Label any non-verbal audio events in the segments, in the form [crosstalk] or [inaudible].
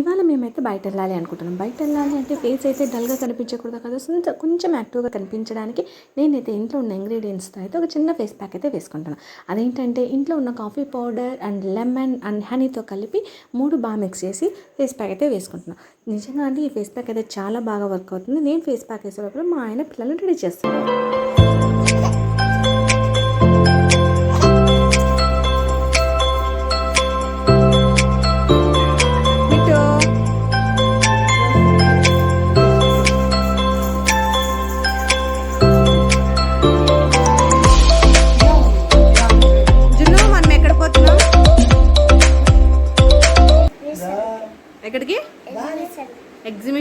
ఇవాళ మేమైతే బయట వెళ్ళాలి అనుకుంటున్నాం. బయట వెళ్ళాలి అంటే ఫేస్ అయితే డల్గా కనిపించకూడదు కదా. కొంచెం కొంచెం యాక్టివ్గా కనిపించడానికి నేనైతే ఇంట్లో ఉన్న ఇంగ్రీడియంట్స్తో అయితే ఒక చిన్న ఫేస్ ప్యాక్ అయితే వేసుకుంటాను అదేంటంటే ఇంట్లో ఉన్న coffee powder and lemon and హనీతో కలిపి మూడు బాగా మిక్స్ చేసి ఫేస్ ప్యాక్ అయితే వేసుకుంటున్నాను నిజంగా అంటే ఈ ఫేస్ ప్యాక్ అయితే చాలా బాగా వర్క్ అవుతుంది. నేను ఫేస్ ప్యాక్ వేసేటప్పుడు మా ఆయన పిల్లల్ని రెడీ చేస్తున్నాను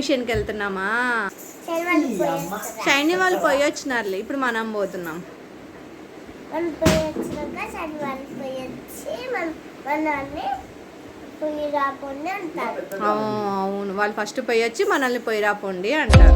ఎగ్జిబిషన్కి వెళ్తున్నామా? షైనీ వాళ్ళు పోయి వచ్చినారులే ఇప్పుడు మనం పోతున్నాం. అవును వాళ్ళు ఫస్ట్ పోయి వచ్చి మనల్ని పోయి రాపోండి అంటారు.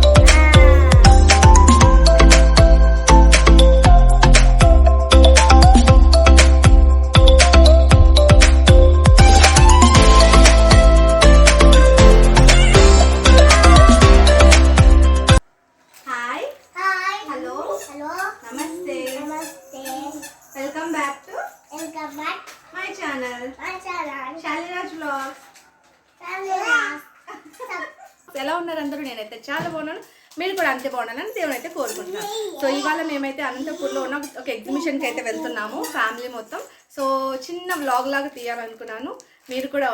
సో ఇవాళ మేమైతే అనంతపూర్లో ఉన్న ఒక ఎగ్జిబిషన్కి అయితే వెళ్తున్నాము ఫ్యామిలీ మొత్తం. సో చిన్న వ్లాగ్ లాగా తీయాలనుకున్నాను. మీరు కూడా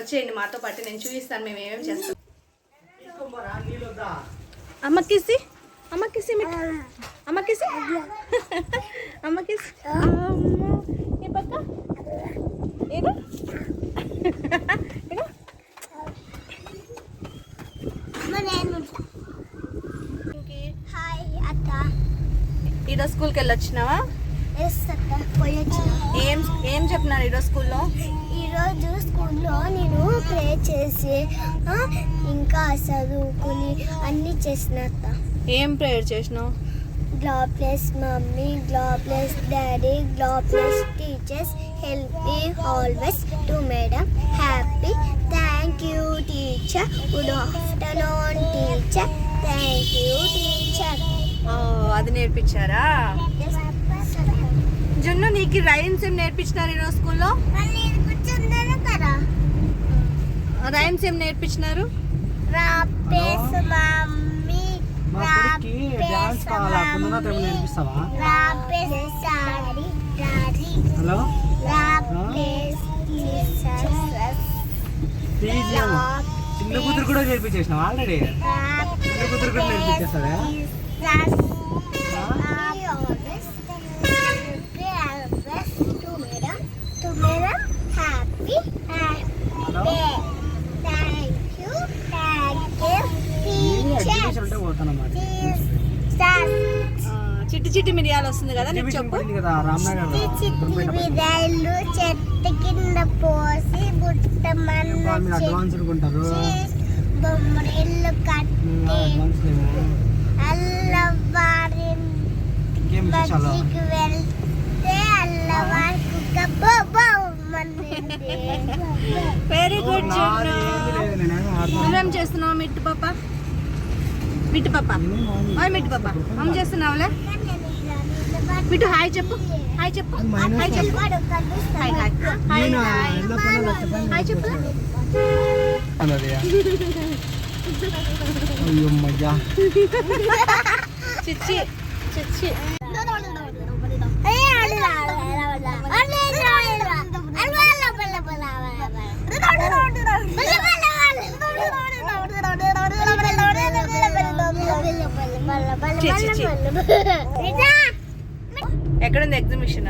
వచ్చేయండి మాతో పాటు నేను చూపిస్తాను మేము ఏమేమి చేస్తాం. అమ్మకిసి అమ్మకిసి అమ్మకిసి అమ్మకిసి ఈ పక్క. ఏదో ఏదో హాయ్ అత్త. ఈరోజు స్కూల్కి వెళ్ళి వచ్చినావా ఏం ఏం చెప్పినారు ఈరోజు స్కూల్లో? ఈరోజు స్కూల్లో నేను ప్రే చేసి ఇంకా చదువుకుని అన్ని చేసిన ఏం ప్రేయర్ చేసినావు? God bless mummy God bless daddy God bless teachers help me always to madam happy thank you teacher good afternoon teacher thank you teacher అది నేర్పించారా? జున్ను నీకు రైమ్స్ ఏం నేర్పించినారు ఈరోజు స్కూల్లో? రైమ్స్ ఏం నేర్పించినారు? హలో? చిన్న కూతురు కూడా నేర్పించేసినావు ఆల్రెడీ? చిన్న కూతురు కూడా నేర్పించేస్తావా? చిట్టి చిట్టి మిరియాలు వస్తుంది కదా నీకు చెప్పు. రామ్నగర్ చెట్టు కింద పోసి బుట్టమన్న అడ్వాన్స్ అనుకుంటారు బొమ్మరిల్లు కట్టి బజ్జీకి వెళ్తే అల్లవారి కుక్క బొమ్మనింది వెరీ గుడ్. నువ్వేం చేస్తున్నావు మిట్టు పాప? మిట్టు పాప. ఓయ్ మిట్టు పాప. ఏం చేస్తున్నావులే? మిట్టు హాయ్ చెప్పు. హాయ్ చెప్పు. హాయ్ చెప్పు. Hi hi. హాయ్. హాయ్ చెప్పు. [laughs] అన్నది అయ్యో మయ్యా చిచ్చి చిచ్చి చి, చి, చి. ఎక్కడుంది ఎగ్జిబిషన్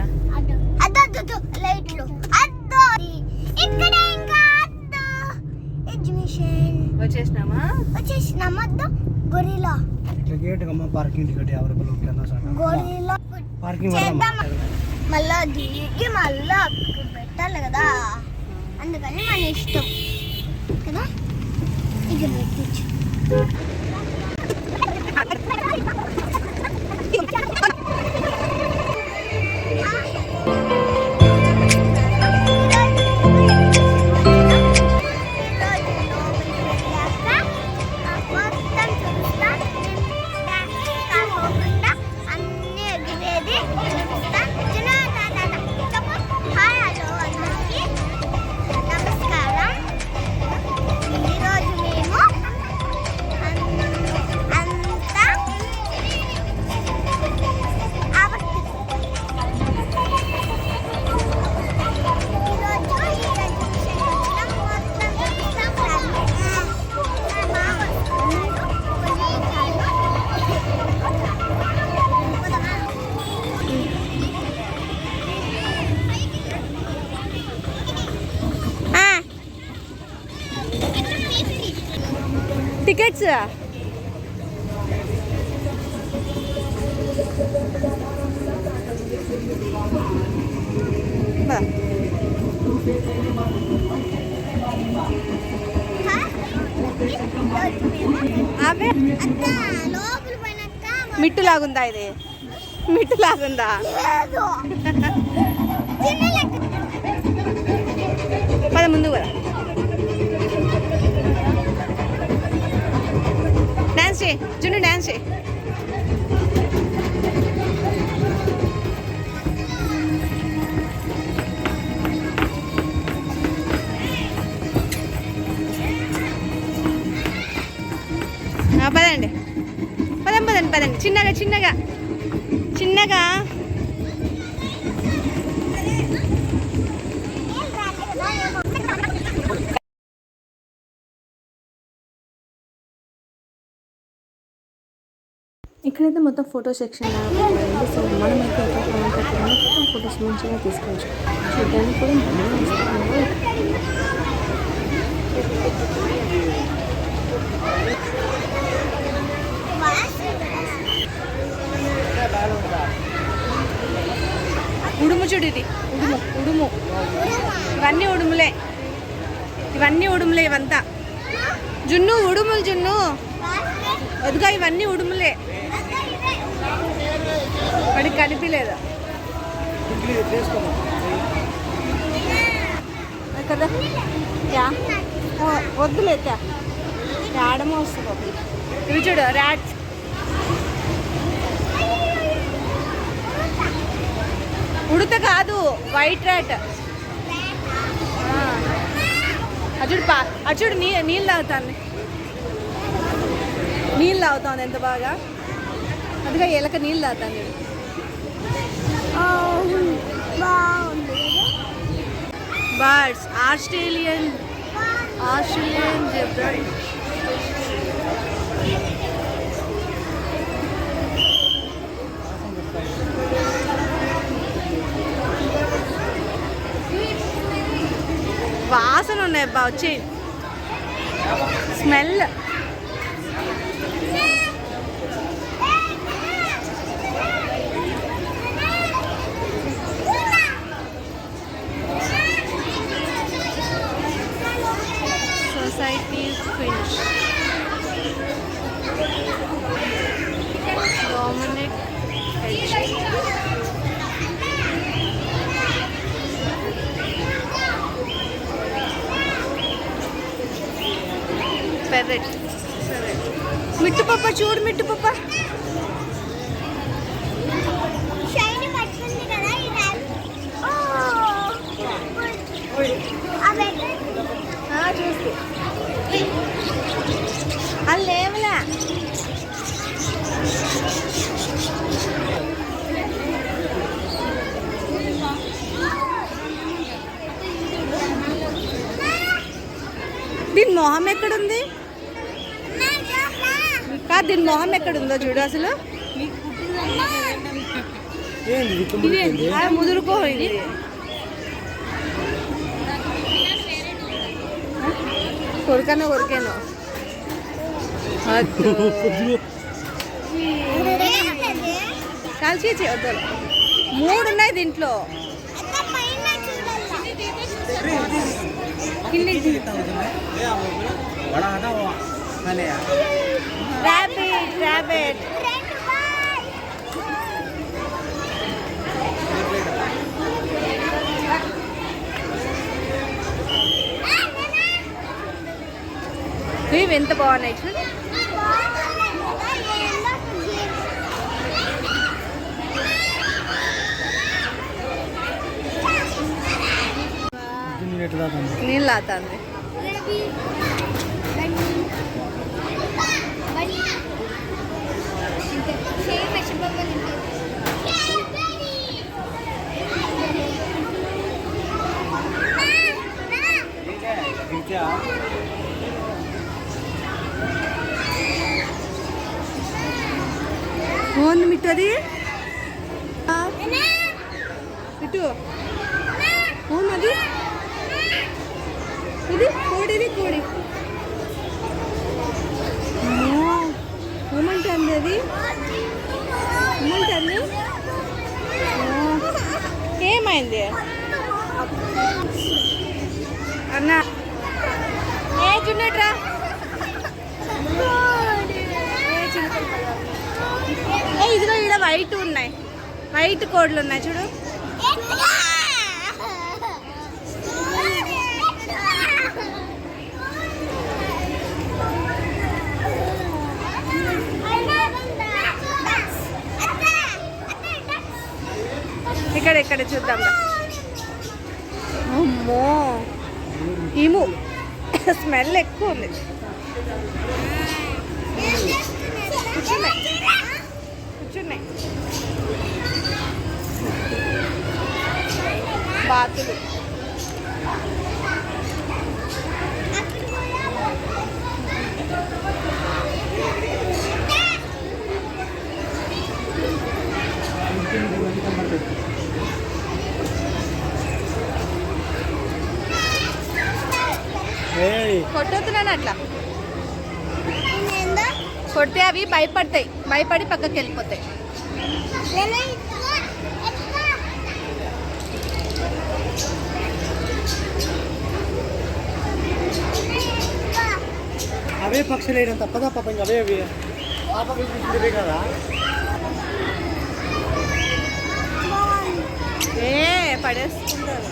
అందుకని మన ఇష్టం అవే మిట్టు లాగుందా ఇది? మిట్టు లాగుందా పద ముందు కదా డాన్స్ చేయి. చుండు డాన్స్ చేయి. పదండి. పదండి పదం పదండి. పదండి చిన్నగా చిన్నగా. చిన్నగా. ఇక్కడైతే మొత్తం ఫోటో సెక్షన్ లాగా సో మనమైతే మొత్తం ఫొటోస్ మంచిగా తీసుకోవచ్చు. చూడడానికి కూడా బాగా ఉడుము చూడు ఇది. ఉడుము ఉడుము. ఇవన్నీ ఉడుములే. ఇవన్నీ ఉడుములే ఇవంతా. జున్ను ఉడుములు జున్ను. వద్దుగా ఇవన్నీ ఉడుములే. వాడికి కనిపించలేదు కదా? యా. వద్దులే రాడమో వస్తుంది. ఇవి చూడు ర్యాట్స్. ఉడత కాదు వైట్ రాట్ అచుడు పా అచుడు నీ నీళ్ళు తాగుతాను నీళ్ళు తాగుతాను ఎంత బాగా? అందుకే ఎలక నీళ్ళు తాగుతాను నేను బాగుంది. బర్డ్స్ ఆస్ట్రేలియన్ ఆస్ట్రేలియన్ జెబ్రా వాసన ఉన్నాయి అబ్బా వచ్చి smell society finish Dominic Perret Mittu పప్ప చూడు మిట్టు పప్ప షైన్ పట్టుకుంది కదా ఈ ర్యాప్ అవి చూస్తే అది లేవలే దీని మొహం ఎక్కడుంది? కాదు దీని మొహం ఎక్కడుందో చూడు అసలు. ఏంది ఇది కొరికనే కొరికాను. కలిసి వద్దాను మూడు ఉన్నాయి దీంట్లో. కిందికి बड़ा था वो खाने यार ర్యాబిట్ ర్యాబిట్ ఇవి ఎంత బాగున్నాయి చూడు తండ్రి నీళ్ళు తండ్రి ఓన్ మిట్టది ఏమైంది అన్న. ఏ చున్నట్రా ఇదిగో ఇక్కడ వైట్ ఉన్నాయి. వైట్ కోడ్లు ఉన్నాయి చూడు. ఇక్కడ ఇక్కడ చూద్దాం అమ్మో. ఇము. స్మెల్ ఎక్కువ ఉంది. కూర్చున్నాయి. కూర్చున్నాయి. బాతులు. కొడితే అవి భయపడతాయి. భయపడి పక్కకి వెళ్ళిపోతాయి. అవే పక్షులు వేయడం తప్పదా పాపం ఇంకా? అవే అవి. చూసుకుంటే కదా? ఏ పడేసుకుంటారు.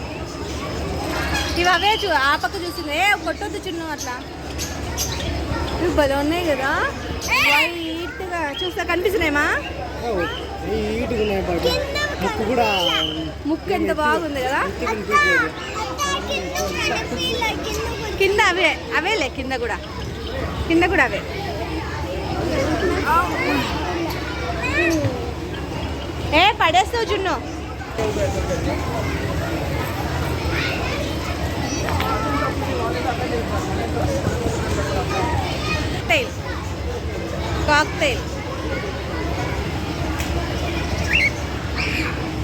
ఇవి అవే చూ ఆ పక్క చూసింది. ఏ కొట్టొద్దు చిన్న అట్లా. ఇవి భలే ఉన్నాయి కదా? వైట్గా చూస్తా పాటు ముక్కు కూడా ముక్కు ఎంత బాగుంది కదా? కింద అవే అవేలే కింద కూడా. కింద కూడా అవే. ఏ పడేస్తావు జున్ను. టైల్ కాక్టైల్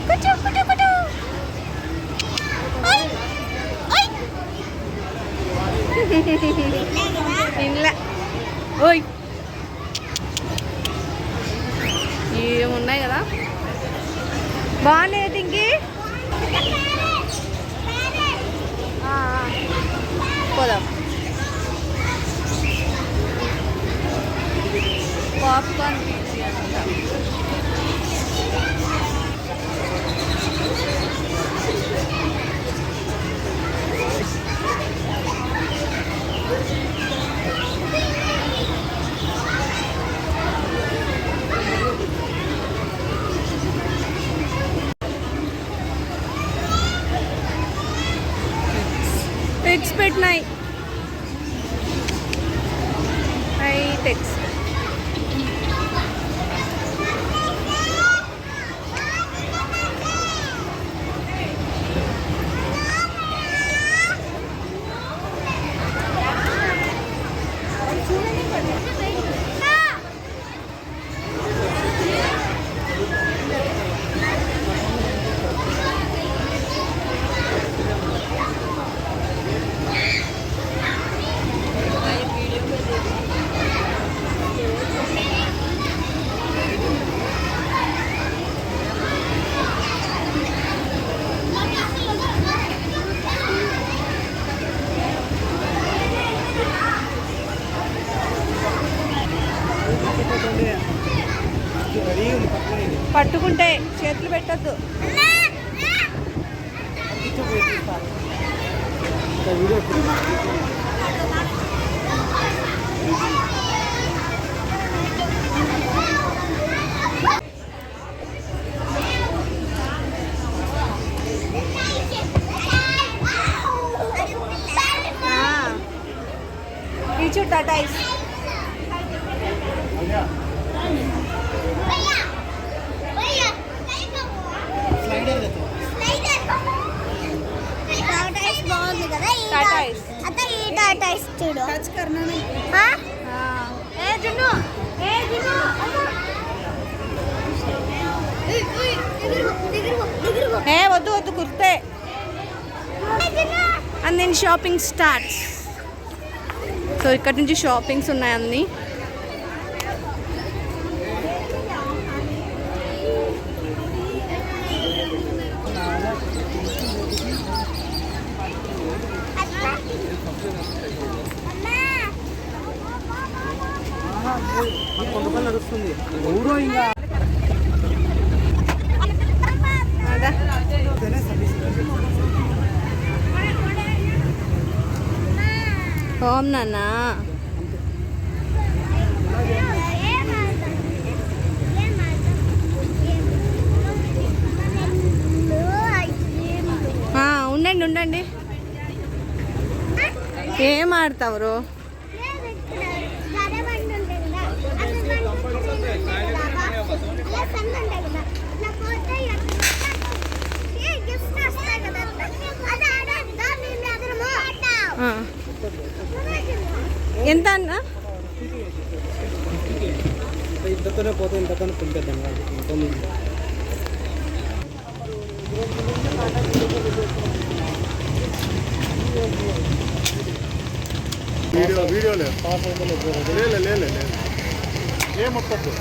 కుచు కుచు కుచు ఓయ్ ఓయ్ ఇంట్లో ఓయ్ ఏమున్నాయి కదా బాగున్నాయి టింకి ఆ, ఆ. పోదాం స్టార్ట్స్. సో ఇక్కడ నుంచి షాపింగ్స్ ఉన్నాయి అన్నీ. ఓం నాన్న. ఉండండి ఉండండి. ఏం ఆడతావు ఆ. ఎంత అన్న ఇంతతోనే పోతే ఇంతతోనే తింపేద్దాం ఇంతమంది వీడియో వీడియోలే లేదు. లేలే లేదు ఏమొత్తద్దు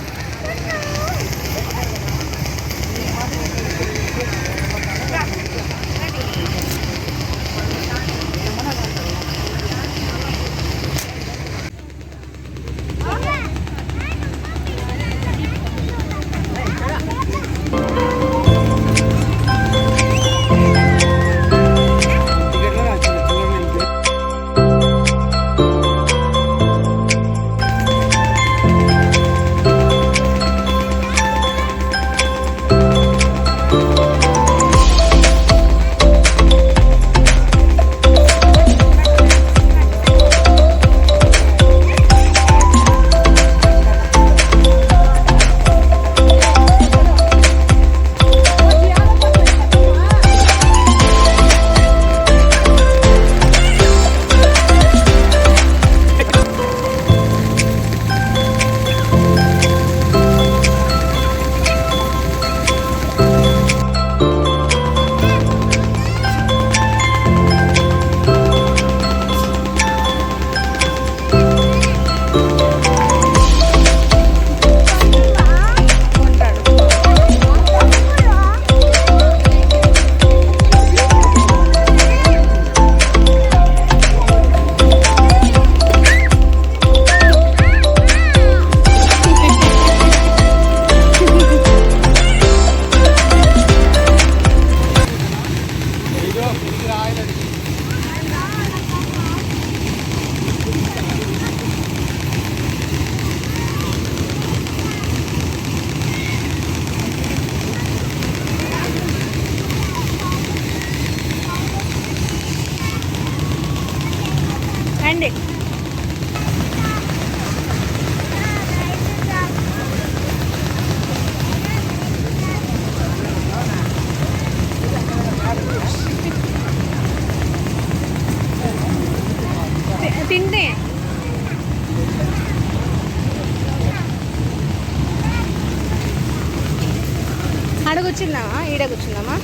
కూర్చుందామా? ఈడ కూర్చుందామా?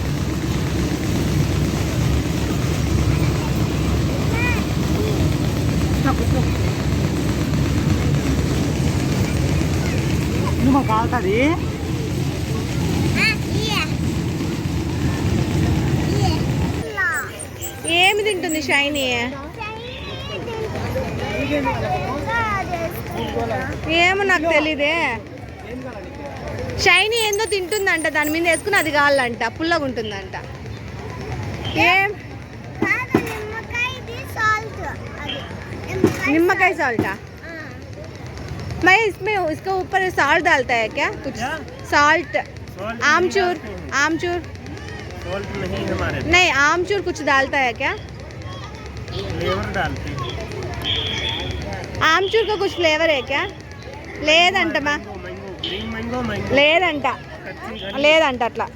కాలుతుంది. ఏమి తింటుంది షైనీ? ఏమో నాకు తెలీదే. షైనీ ఏందో తింటుందంట దాని మీద వేసుకుని అది కావాలంట పుల్లగా ఉంటుందంట ఏం निम्मकाई साल्ट मैं इसमें इसके ऊपर साल्ट डालता है क्या कुछ साल्ट आमचूर आमचूर सॉल्ट नहीं हमारे नहीं आमचूर कुछ डालता है क्या फ्लेवर डालते हैं ఆమ్చూర్ का कुछ फ्लेवर है क्या లేదంట లేదంట. లేదంట అట్లా.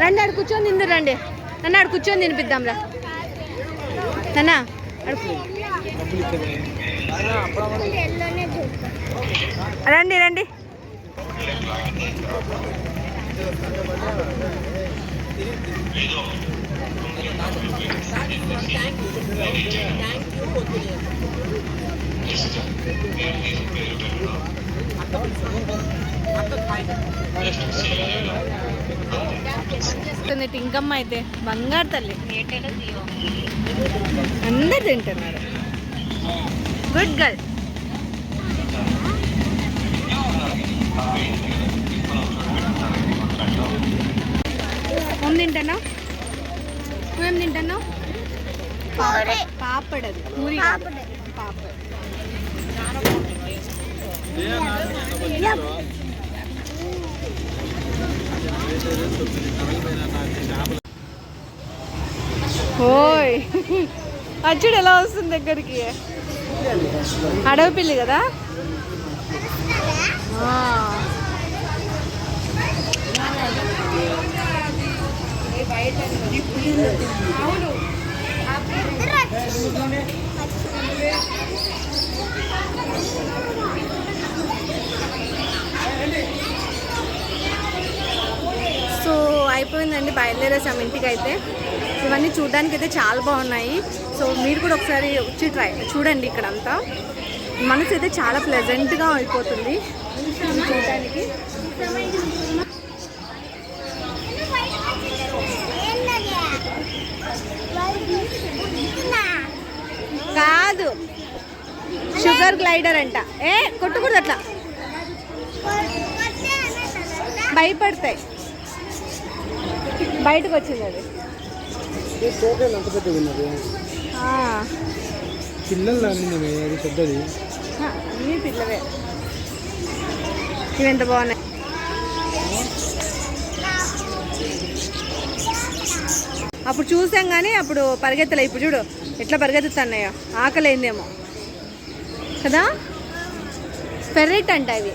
రండి అక్కడ కూర్చొని తిందు రండి. నన్ను అక్కడ కూర్చొని తినిపిద్దాంరా. నాన్న రండి రండి. ఉంది టింకమ్మ అయితే బంగారు తల్లి అందరు తింటున్నారు గుడ్ గర్ల్ ఏం తింటున్నావు నువ్వేం తింటున్నావు? పాపడ్. అది పూరి. పాపడ్. ఓయ్. అచ్చుడు ఎలా వస్తుంది దగ్గరికి? అడవి పిల్లి కదా? సో అయిపోయిందండి బయలుదేరేసాం ఇంటికి అయితే ఇవన్నీ చూడడానికి అయితే చాలా బాగున్నాయి. సో మీరు కూడా ఒకసారి వచ్చి ట్రై చూడండి ఇక్కడ అంతా మనసు అయితే చాలా ప్లెజెంట్గా అయిపోతుంది. చూడడానికి. కాదు. షుగర్ గ్లైడర్ అంట. ఏ కొట్టకూడదు అట్లా. భయపడతాయి. బయటకు వచ్చింది అది. పిల్లలు పెద్దది. ఇవి ఎంత బాగున్నాయి? అప్పుడు చూసాం కానీ అప్పుడు పరిగెత్తలే. ఇప్పుడు చూడు ఎట్లా పరిగెత్తుతున్నాయో. ఆకలి అయిందేమో కదా? ఫెర్రెట్ అంట ఇవి?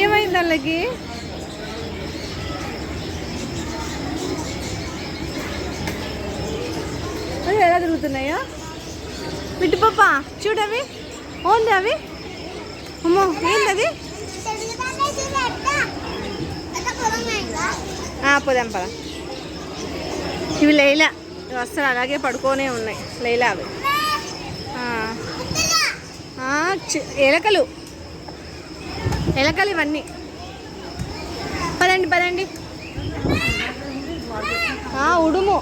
ఏమైంది వాళ్ళకి అవి ఎలా తిరుగుతున్నాయో? పిట్టు పప్ప చూడు అవి. ఓన్లీ అవి? అమ్మో ఏంది అది ఆ, పోదాం పద. ఇవి లైలా ఇవి అలాగే పడుకోనే ఉన్నాయి లైలా అవి. ఎలకలు ఎలకలు ఇవన్నీ. పదండి పదండి. ఉడుము.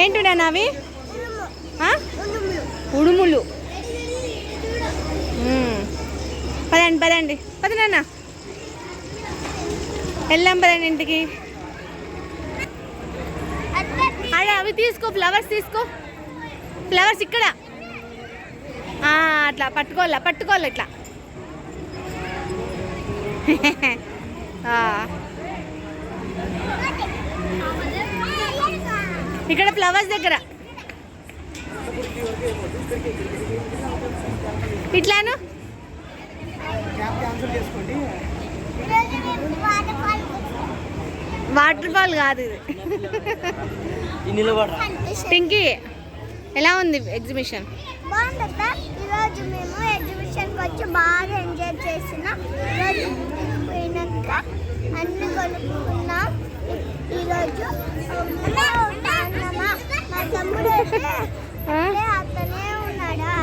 ఏంటి నాన్న అవి? ఉడుములు. పదండి పదండి. పద వెళ్ళాం పదండి ఇంటికి. అదే అవి తీసుకో ఫ్లవర్స్ తీసుకో. ఫ్లవర్స్ ఇక్కడ. ఆ, అట్లా పట్టుకోలే పట్టుకోవాలి ఇట్లా. [laughs] ఆ, ఇక్కడ ఫ్లవర్స్ దగ్గర. ఇట్లాను. వాటర్ ఫాల్ కాదు ఇది. పింకీ ఎలా ఉంది ఎగ్జిబిషన్? బాగుంటుందా ఈరోజు మేము ఎగ్జిబిషన్కి వచ్చి బాగా ఎంజాయ్ చేసినాం. ఈరోజు పోయినాక అన్ని కొనుక్కున్నాం. ఈ- ఈరోజు మా తమ్ముడు అతనే ఉన్నాడా?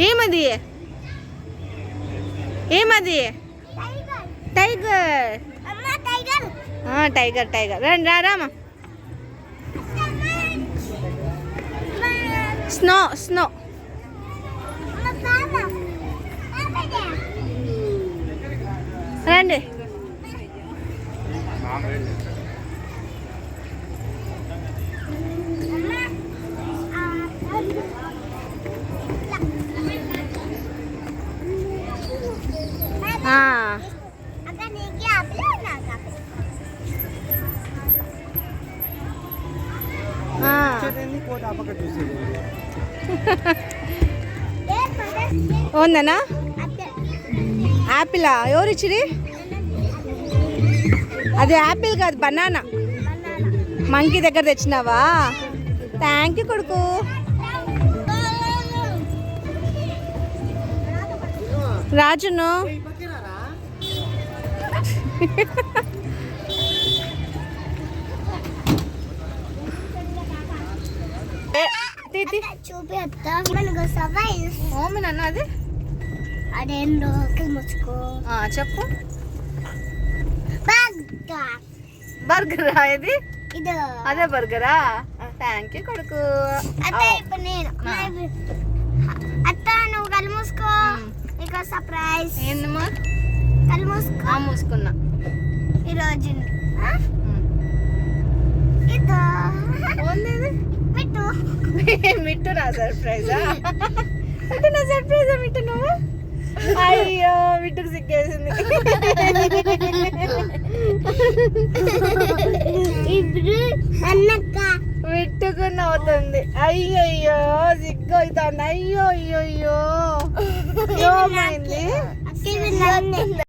ఏమది? ఏమది? టైగర్. Tiger tiger. రండి రా రామా. Snow snow. రండి. అక్కడ యాపిలా ఎవరు ఇచ్చిరి? అది యాపిల్ కాదు బనానా. మంకీ దగ్గర తెచ్చినావా? థ్యాంక్ యూ కొడుకు. రాజును. చూపి అత్త మనకు మమ్మీ నన్ను అది. అదేందో ముచ్చుకో ఆ, చెప్పు. బాగా బర్గరా ఇది? ఇది. అదే బర్గరా? థ్యాంక్ యూ కొడుకు. అత్త ఇప్పుడు నేను. అత్త నువ్వు కళ్ళు మూసుకో. నీకు సర్ప్రైజ్ ఏందమ్మా? కళ్ళు మూసుకో. ఆ, మూసుకున్నా. ఈరోజు. ఇదో. మిట్టు. నా సర్ప్రైజా అంటే నా సర్ప్రైజ్ మిట్టు నువ్వు? అయ్యో మిట్టుకు సిగ్గేసింది. ఇప్పుడు అన్నక్క. మిట్టుకు నవ్వుతుంది అయ్యయ్యో సిగ్గు అవుతుంది అయ్యో అయ్యో అయ్యో ఏమైంది